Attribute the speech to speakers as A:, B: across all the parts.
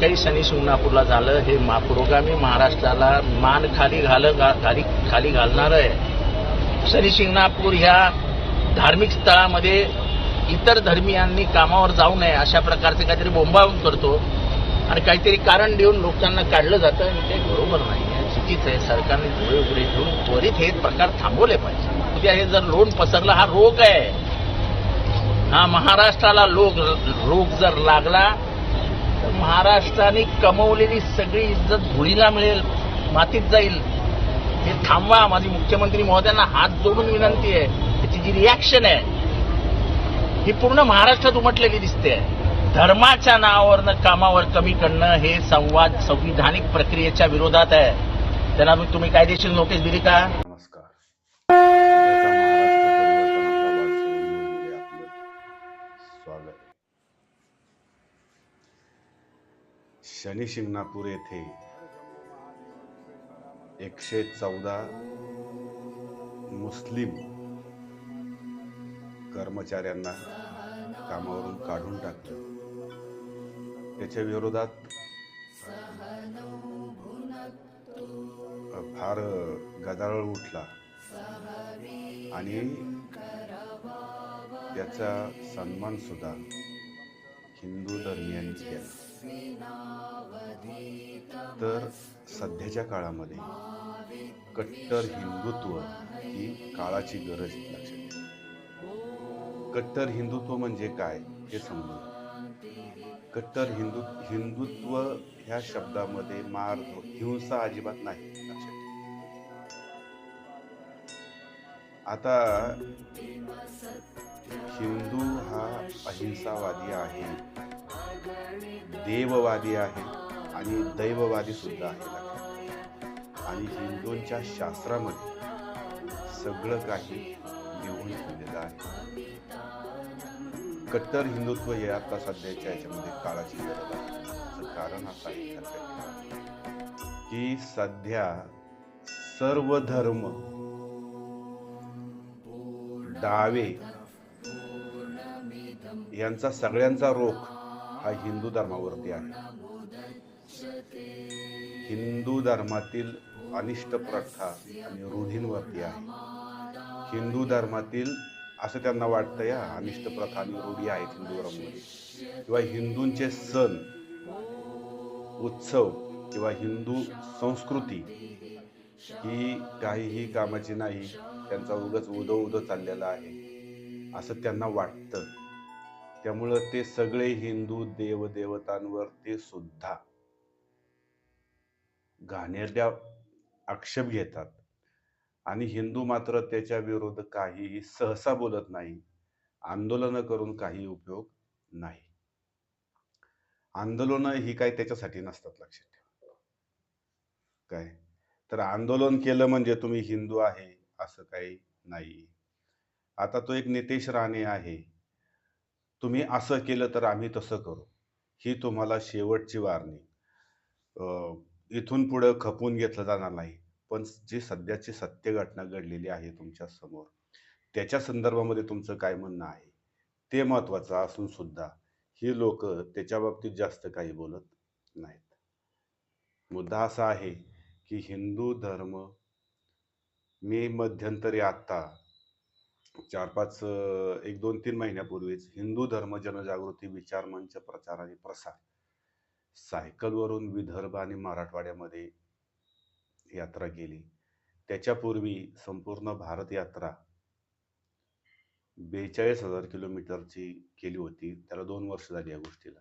A: काही शनी शिंगणापूरला झालं हे मा पुरोगामी महाराष्ट्राला मान खाली घाल खाली खाली घालणार आहे. सनी शिंगणापूर ह्या धार्मिक स्थळामध्ये इतर धर्मियांनी कामावर जाऊ नये अशा प्रकारचे काहीतरी बोंबावून करतो. आणि काहीतरी कारण देऊन लोकांना काढलं जातं आणि ते बरोबर नाही आहे. चुकीचं आहे. सरकारने डोळे उघडे ठेवून त्वरित हे प्रकार थांबवले पाहिजे. उद्या हे जर लोन पसरलं हा रोग आहे. हा महाराष्ट्राला लोक रोग जर लागला महाराष्ट्राने कमवलेली सगळी इज्जत धुळीला मिळेल मातीत जाईल. हे थांबवा माझी मुख्यमंत्री महोदयांना हात जोडून विनंती आहे. त्याची जी रिॲक्शन आहे ही पूर्ण महाराष्ट्रात उमटलेली दिसते. धर्माच्या नावावरनं कामावर कमी करणं हे संवाद संविधानिक प्रक्रियेच्या विरोधात आहे. त्यांना तुम्ही कायदेशीर नोटीस दिली का?
B: शनी शिंगणापूर येथे एकशे चौदा मुस्लिम कर्मचाऱ्यांना कामावरून काढून टाकलं. त्याच्या विरोधात फार गदारोळ उठला आणि त्याचा सन्मान सुद्धा हिंदू धर्मियांनी केला. तर सध्याच्या काळामध्ये कट्टर हिंदुत्व ही काळाची गरज लक्षात कट्टर हिंदुत्व म्हणजे काय हे समजून कट्टर हिंदु हिंदुत्व ह्या शब्दामध्ये मार हिंसा अजिबात नाही लक्षात आता हिंदू हा अहिंसावादी आहे. देववादी आहे आणि दैववादी सुद्धा आहे. आणि हिंदूंच्या शास्त्रामध्ये सगळं काही लिहून ठेवलेलं आहे. कट्टर हिंदुत्व हे आता सध्याच्या याच्यामध्ये काळाची गरज आहे. कारण असं आहे की सध्या सर्व धर्म डावे यांचा सगळ्यांचा रोख हा हिंदू धर्मावरती आहे. हिंदू धर्मातील अनिष्ट प्रथा आणि रूढींवरती आहे. हिंदू धर्मातील असं त्यांना वाटतं या अनिष्ट प्रथा आणि रूढी आहेत हिंदू धर्मामध्ये. किंवा हिंदूंचे सण उत्सव किंवा हिंदू संस्कृती ही काहीही कामाची नाही त्यांचा उगच उदो उदो चाललेला आहे असं त्यांना वाटतं. त्यामुळं ते सगळे हिंदू देवदेवतांवर ते सुद्धा घाणेरड्या आक्षेप घेतात. आणि हिंदू मात्र त्याच्या विरोध काहीही सहसा बोलत नाही. आंदोलनं करून काही उपयोग नाही. आंदोलनं ही काय त्याच्यासाठी नसतात लक्षात ठेवा. काय? तर आंदोलन केलं म्हणजे तुम्ही हिंदू आहे असं काही नाही. आता तो एक नितेश राणे आहे. तुम्ही असं केलं तर आम्ही तसं करू. ही तुम्हाला शेवटची वारणी. इथून पुढं खपून घेतलं जाणार नाही पण जी सध्याची सत्य घटना घडलेली आहे तुमच्यासमोर त्याच्या संदर्भामध्ये तुमचं काय म्हणणं आहे? ते महत्वाचं असून सुद्धा ही लोक त्याच्या बाबतीत जास्त काही बोलत नाहीत. मुद्दा असा आहे की हिंदू धर्म मी मध्यंतरी आत्ता चार पाच एक दोन तीन महिन्यापूर्वीच हिंदू धर्म जनजागृती विचार मंच प्रचार आणि प्रसार. सायकलवरून विदर्भ आणि मराठवाड्यामध्ये यात्रा केली. त्याच्यापूर्वी संपूर्ण भारत यात्रा बेचाळीस हजार किलोमीटरची केली होती. त्याला दोन वर्ष झाली या गोष्टीला.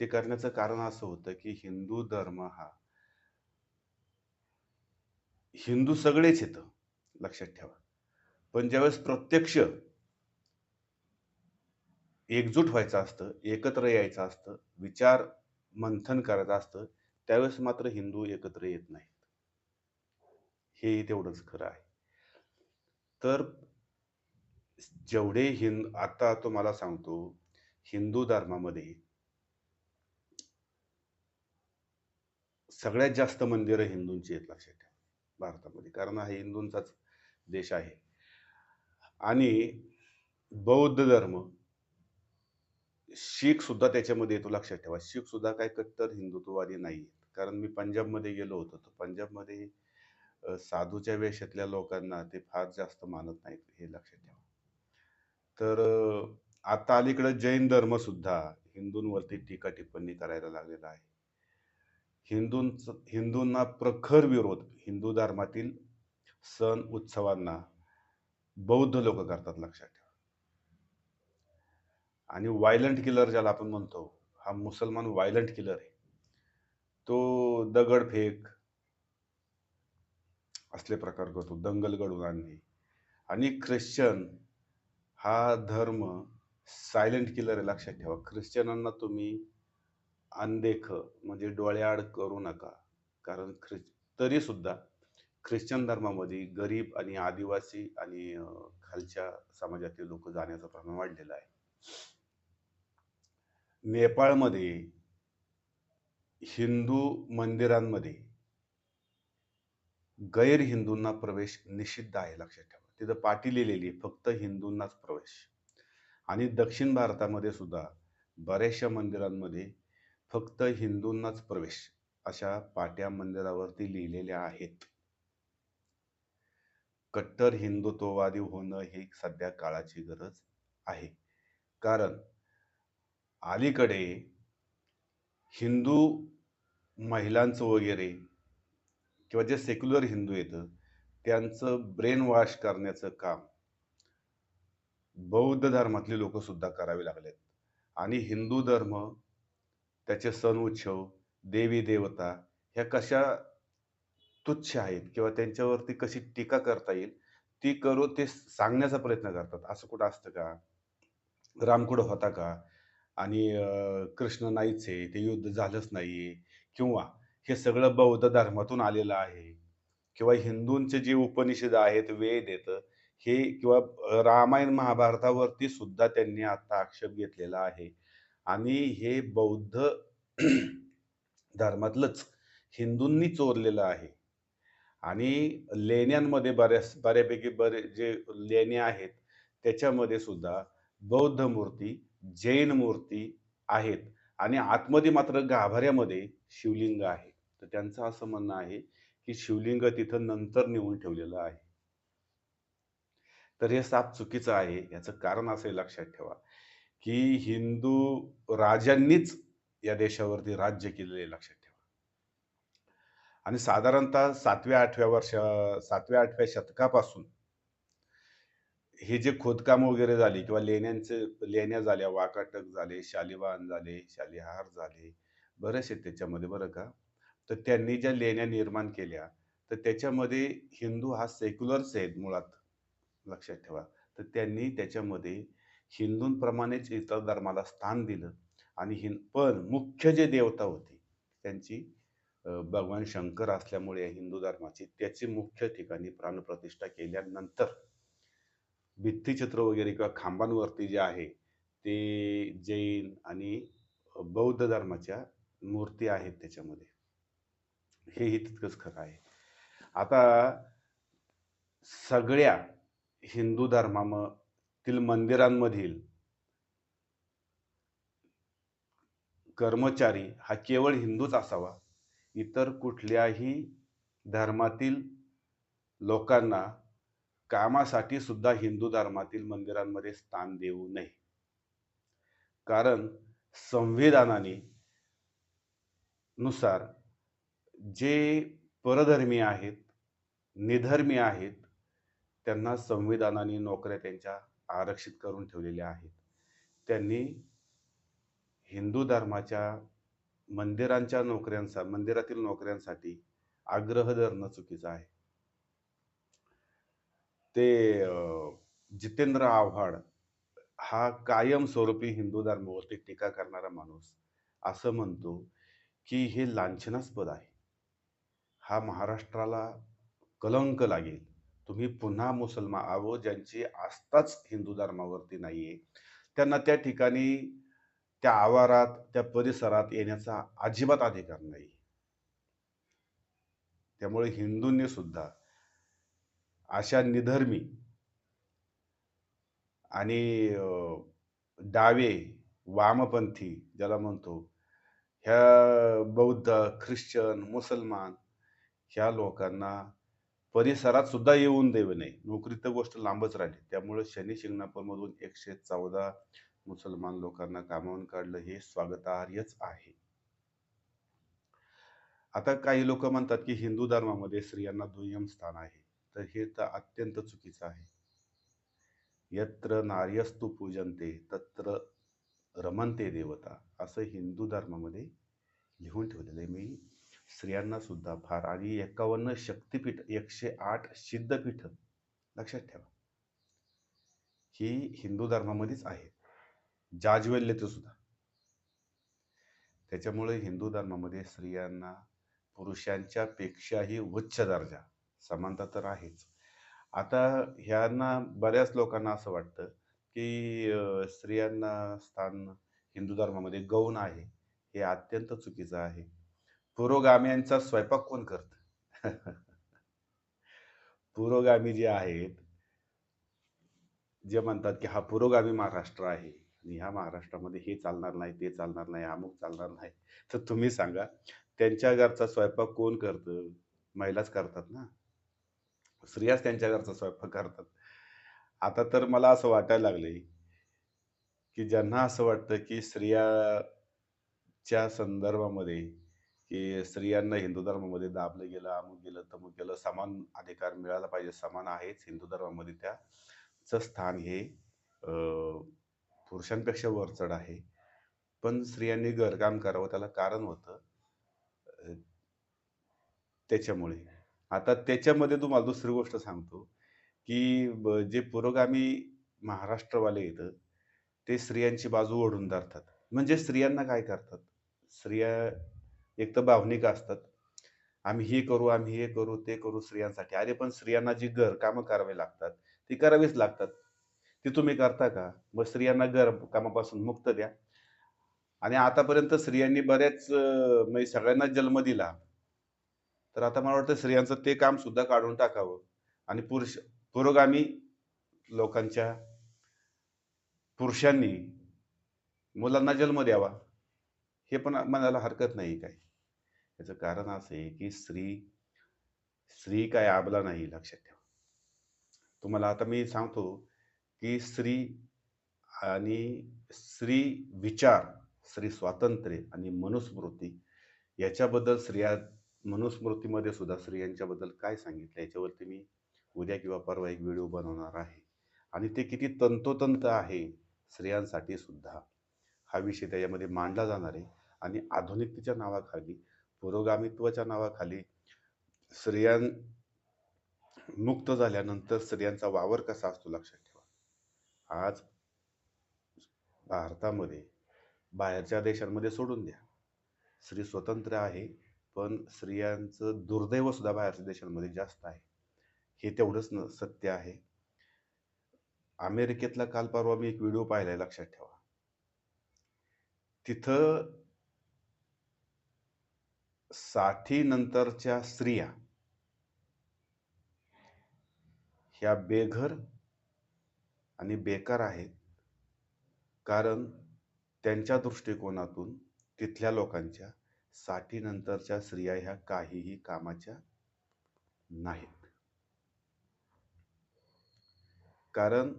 B: ते करण्याचं कारण असं होतं की हिंदू धर्म हा हिंदू सगळेच येतं लक्षात ठेवा. पण ज्यावेळेस प्रत्यक्ष एकजूट व्हायचं असतं एकत्र यायचं असतं विचार मंथन करायचं असतं त्यावेळेस मात्र हिंदू एकत्र येत नाहीत. हे तेवढंच खरं आहे. तर जेवढे हिंद आता तुम्हाला सांगतो हिंदू धर्मामध्ये सगळ्यात जास्त मंदिरं हिंदूंची आहेत लक्षात ठेवा भारतामध्ये. कारण हा हिंदूंचाच देश आहे. आणि बौद्ध धर्म शीख सुद्धा त्याच्यामध्ये येतो लक्षात ठेवा. शीख सुद्धा काय कट्टर हिंदुत्ववादी नाही कारण मी पंजाबमध्ये गेलो होतो तर पंजाबमध्ये साधूच्या वेशातल्या लोकांना ते फार जास्त मानत नाहीत हे लक्षात ठेवा. तर आता अलीकडे जैन धर्म सुद्धा हिंदूंवरती टीका टिप्पणी करायला लागलेला आहे. हिंदूंच हिंदूंना प्रखर विरोध हिंदू धर्मातील सण उत्सवांना बौद्ध लोक करतात लक्षात ठेवा. आणि वायलंट किलर ज्याला आपण म्हणतो हा मुसलमान वायलंट किलर आहे. तो दगडफेक असले प्रकार करतो दंगल घडवून आणणे. आणि ख्रिश्चन हा धर्म सायलेंट किलर आहे लक्षात ठेवा. ख्रिश्चनांना तुम्ही अनदेख म्हणजे डोळ्याआड करू नका. कारण ख्रिश तरी सुद्धा ख्रिश्चन धर्मामध्ये गरीब आणि आदिवासी आणि खालच्या समाजातील लोक जाण्याचं प्रमाण वाढलेलं आहे. नेपाळमध्ये हिंदू मंदिरांमध्ये गैर हिंदूंना प्रवेश निषिद्ध आहे लक्षात ठेवा. तिथं पाटी लिहिलेली फक्त हिंदूंनाच प्रवेश. आणि दक्षिण भारतामध्ये सुद्धा बऱ्याचशा मंदिरांमध्ये फक्त हिंदूंनाच प्रवेश अशा पाट्या मंदिरावरती लिहिलेल्या आहेत. कट्टर हिंदुत्ववादी होणं ही सध्या काळाची गरज आहे. कारण अलीकडे हिंदू महिलांचं वगैरे किंवा जे सेक्युलर हिंदू येतं त्यांचं ब्रेन वॉश करण्याचं काम बौद्ध धर्मातले लोक सुद्धा करावे लागलेत. आणि हिंदू धर्म त्याचे सण उत्सव देवी देवता ह्या कशा तुच्छ आहेत किंवा त्यांच्यावरती कशी टीका करता येईल ती करू ते सांगण्याचा प्रयत्न करतात. असं कुठं असतं का? रामकुड होता का? आणि कृष्ण नाहीच आहे ते युद्ध झालंच नाही किंवा हे सगळं बौद्ध धर्मातून आलेलं आहे किंवा हिंदूंचे जे उपनिषद आहेत वेद येत हे किंवा रामायण महाभारतावरती सुद्धा त्यांनी आता आक्षेप घेतलेला आहे. आणि हे बौद्ध धर्मातलंच हिंदूंनी चोरलेलं आहे. आणि लेण्यांमध्ये बऱ्याच बऱ्यापैकी बरे जे लेण्या आहेत त्याच्यामध्ये सुद्धा बौद्ध मूर्ती जैन मूर्ती आहेत. आणि आतमध्ये मात्र गाभाऱ्यामध्ये शिवलिंग आहे. तर त्यांचं असं म्हणणं आहे की शिवलिंग तिथं नंतर नेऊन ठेवलेलं आहे. तर हे साप चुकीचं आहे. याचं कारण असं लक्षात ठेवा की हिंदू राजांनीच या देशावरती राज्य केलेलं आहे लक्षात ठेवा. आणि साधारणतः सातव्या आठव्या वर्ष सातव्या आठव्या शतकापासून हे जे खोदकाम वगैरे झाली किंवा लेण्यांचे लेण्या झाल्या वाकाटक झाले शालिवान झाले शालिहार झाले बरेचसे त्याच्यामध्ये बरं का? तर त्यांनी ज्या लेण्या निर्माण केल्या तर त्याच्यामध्ये हिंदू हा सेक्युलरच आहे मुळात लक्षात ठेवा. तर त्यांनी त्याच्यामध्ये हिंदूंप्रमाणेच इतर धर्माला स्थान दिलं आणि हिं पण मुख्य जे देवता होती त्यांची भगवान शंकर असल्यामुळे हिंदू धर्माची त्याची मुख्य ठिकाणी प्राणप्रतिष्ठा केल्यानंतर भित्तिचित्र वगैरे किंवा खांबांवरती जे आहे ते जैन आणि बौद्ध धर्माच्या मूर्ती आहेत त्याच्यामध्ये. हेही तितकंच खरं आहे. आता सगळ्या हिंदू धर्मामधील मंदिरांमधील कर्मचारी हा केवळ हिंदूच असावा इतर कुठल्याही धर्मातील लोकांना कामासाठी सुद्धा हिंदू धर्मातील मंदिरांमध्ये स्थान देऊ नये. कारण संविधानाने नुसार जे परधर्मी आहेत निधर्मी आहेत त्यांना संविधानाने नोकऱ्या त्यांच्या आरक्षित करून ठेवलेल्या आहेत. त्यांनी हिंदू धर्माच्या मंदिरांच्या नोकऱ्यांचा मंदिरातील नोकऱ्यांसाठी आग्रह धरणं चुकीचं आहे. ते जितेंद्र आव्हाड हा कायमस्वरूपी हिंदू धर्मावरती टीका करणारा माणूस असं म्हणतो की हे लांछनास्पद आहे. हा महाराष्ट्राला कलंक लागेल. तुम्ही पुन्हा मुसलमान आहो ज्यांची आस्थाच हिंदू धर्मावरती नाहीये. त्यांना त्या ठिकाणी त्या आवारात त्या परिसरात येण्याचा अजिबात अधिकार नाही. त्यामुळे हिंदूंनी सुद्धा अशा निधर्मी आणि डावे वामपंथी ज्याला म्हणतो ह्या बौद्ध ख्रिश्चन मुसलमान ह्या लोकांना परिसरात सुद्धा येऊन देऊ नये. नोकरी तर गोष्ट लांबच राहिली. त्यामुळे शनी शिंगणापूरमधून एकशे चौदा मुसलमान लोकांना कामावून काढलं हे स्वागतार्हच आहे. आता काही लोक म्हणतात की हिंदू धर्मामध्ये स्त्रियांना दुय्यम स्थान आहे. तर हे तर अत्यंत चुकीचं आहे. यत्र नार्यस्तु पूजनते तत्र रमनते देवता असं हिंदू धर्मामध्ये लिहून ठेवलेलं आहे. मी स्त्रियांना सुद्धा फार आणि एकावन्न शक्तिपीठ एकशे आठ सिद्धपीठ लक्षात ठेवा. ही हिंदू धर्मामध्येच आहे जाज्वल्यते सुद्धा. त्याच्यामुळे हिंदू धर्मामध्ये स्त्रियांना पुरुषांच्या पेक्षाही उच्च दर्जा समानता तर आहेच. आता ह्यांना बऱ्याच लोकांना असं वाटतं की स्त्रियांना स्थान हिंदू धर्मामध्ये गौण आहे हे अत्यंत चुकीचं आहे. पुरोगाम्यांचा स्वयंपाक कोण करत? पुरोगामी जे आहेत जे म्हणतात की हा पुरोगामी महाराष्ट्र आहे ह्या महाराष्ट्रामध्ये हे चालणार नाही ते चालणार नाही अमुक चालणार नाही. तर तुम्ही सांगा त्यांच्या घरचा स्वयंपाक कोण करतं? महिलाच करतात ना? स्त्रियाच त्यांच्या घरचा स्वयंपाक करतात. आता तर मला असं वाटायला लागले की ज्यांना असं वाटतं की स्त्रियाच्या संदर्भामध्ये की स्त्रियांना हिंदू धर्मामध्ये दाबलं गेलं अमुक गेलं तमुक गेलं समान अधिकार मिळाला पाहिजे समान आहेच हिंदू धर्मामध्ये त्याचं स्थान हे पुरुषांपेक्षा वरचढ आहे. पण स्त्रियांनी घरकाम करावं त्याला कारण होतं. त्याच्यामुळे. आता त्याच्यामध्ये तुम्हाला दुसरी गोष्ट सांगतो की ब- जे पुरोगामी महाराष्ट्रवाले येतं ते स्त्रियांची बाजू ओढून धरतात. म्हणजे स्त्रियांना काय करतात? स्त्रिया एक तर भावनिक असतात. आम्ही हे करू आम्ही हे करू ते करू स्त्रियांसाठी. अरे पण स्त्रियांना जी घरकामं करावी लागतात ती करावीच लागतात. ती तुम्ही करता का? मग स्त्रियांना घर कामापासून मुक्त द्या. आणि आतापर्यंत स्त्रियांनी बऱ्याच म्हणजे सगळ्यांना जन्म दिला तर आता मला वाटतं स्त्रियांचं ते काम सुद्धा काढून टाकावं. आणि पुरुष पुरोगामी लोकांच्या पुरुषांनी मुलांना जन्म द्यावा हे पण म्हणायला हरकत नाही काय याचं कारण असं आहे की स्त्री स्त्री काय आबला नाही लक्षात ठेवा. तुम्हाला आता मी सांगतो की स्त्री आणि स्त्री विचार स्त्री स्वातंत्र्य आणि मनुस्मृती याच्याबद्दल स्त्रिया मनुस्मृतीमध्ये सुद्धा स्त्रियांच्याबद्दल काय सांगितलं? याच्यावरती मी उद्या किंवा परवा एक व्हिडिओ बनवणार आहे. आणि ते किती तंतोतंत आहे स्त्रियांसाठी सुद्धा. हा विषय त्याच्यामध्ये मांडला जाणार आहे. आणि आधुनिकतेच्या नावाखाली पुरोगामित्वाच्या नावाखाली स्त्रियां मुक्त झाल्यानंतर स्त्रियांचा वावर कसा असतो लक्षात ठेवा. आज भारतामध्ये बाहेरच्या देशांमध्ये सोडून द्या. स्त्री स्वतंत्र आहे पण स्त्रियांचं दुर्दैवसुद्धा बाहेरच्या देशांमध्ये जास्त आहे. हे तेवढंच न सत्य आहे. अमेरिकेतला काल परवा मी एक व्हिडिओ पाहिलाय लक्षात ठेवा. तिथं साठी नंतरच्या स्त्रिया ह्या बेघर आणि बेकार आहेत. कारण त्यांच्या दृष्टिकोनातून तिथल्या लोकांच्या साठी नंतरच्या स्त्रिया ह्या काहीही कामाच्या नाहीत. कारण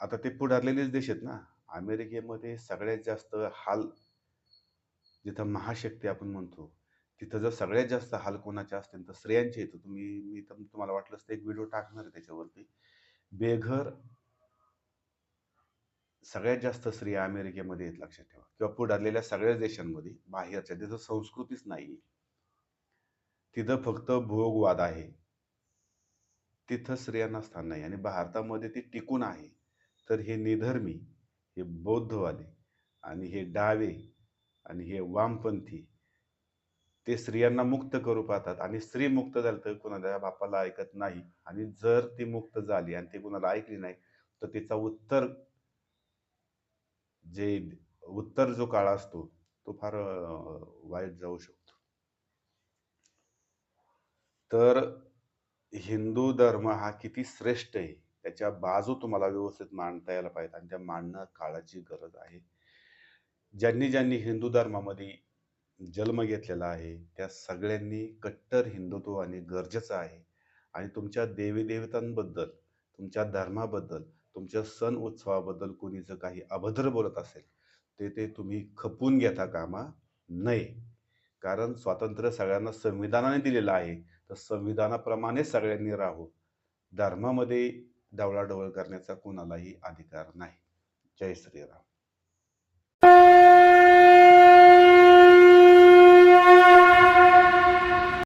B: आता ते पुढारलेलेच देश आहेत ना. अमेरिकेमध्ये सगळ्यात जास्त हाल जिथं महाशक्ती आपण म्हणतो तिथं जर सगळ्यात जास्त हाल कोणाच्या असतील तर स्त्रियांचे येतं तुम्ही मी तर तुम्हाला वाटलंच तर एक व्हिडिओ टाकणार आहे त्याच्यावरती. बेघर सगळ्यात जास्त स्त्रिया अमेरिकेमध्ये आहेत लक्षात ठेवा. किंवा पुढारलेल्या सगळ्याच देशांमध्ये बाहेरच्या तिथं संस्कृतीच नाही तिथं फक्त भोगवाद आहे. तिथं स्त्रियांना स्थान नाही आणि भारतामध्ये ती टिकून आहे. तर हे निधर्मी हे बौद्धवादी आणि हे डावे आणि हे वामपंथी ते स्त्रियांना मुक्त करू पाहतात. आणि स्त्री मुक्त झाली तर कुणाला बापाला ऐकत नाही. आणि जर ती मुक्त झाली आणि ती कुणाला ऐकली नाही तर तिचा उत्तर जे उत्तर जो काळ असतो तो फार वाईट जाऊ शकतो. तर हिंदू धर्म हा किती श्रेष्ठ आहे त्याच्या बाजू तुम्हाला व्यवस्थित मांडता यायला पाहिजे आणि त्या मांडणं काळाची गरज आहे. ज्यांनी ज्यांनी हिंदू धर्मामध्ये जन्म घेतलेला आहे त्या सगळ्यांनी कट्टर हिंदुत्व आणि गरजेचं आहे. आणि तुमच्या देवीदेवतांबद्दल तुमच्या धर्माबद्दल तुमच्या सण उत्सवाबद्दल कोणी जर काही अभद्र बोलत असेल ते ते तुम्ही खपून घेता कामा नये. कारण स्वातंत्र्य सगळ्यांना संविधानाने दिलेलं आहे. तर संविधानाप्रमाणे सगळ्यांनी राहू. धर्मामध्ये डवळाडवळ करण्याचा कोणालाही अधिकार नाही. जय श्रीराम.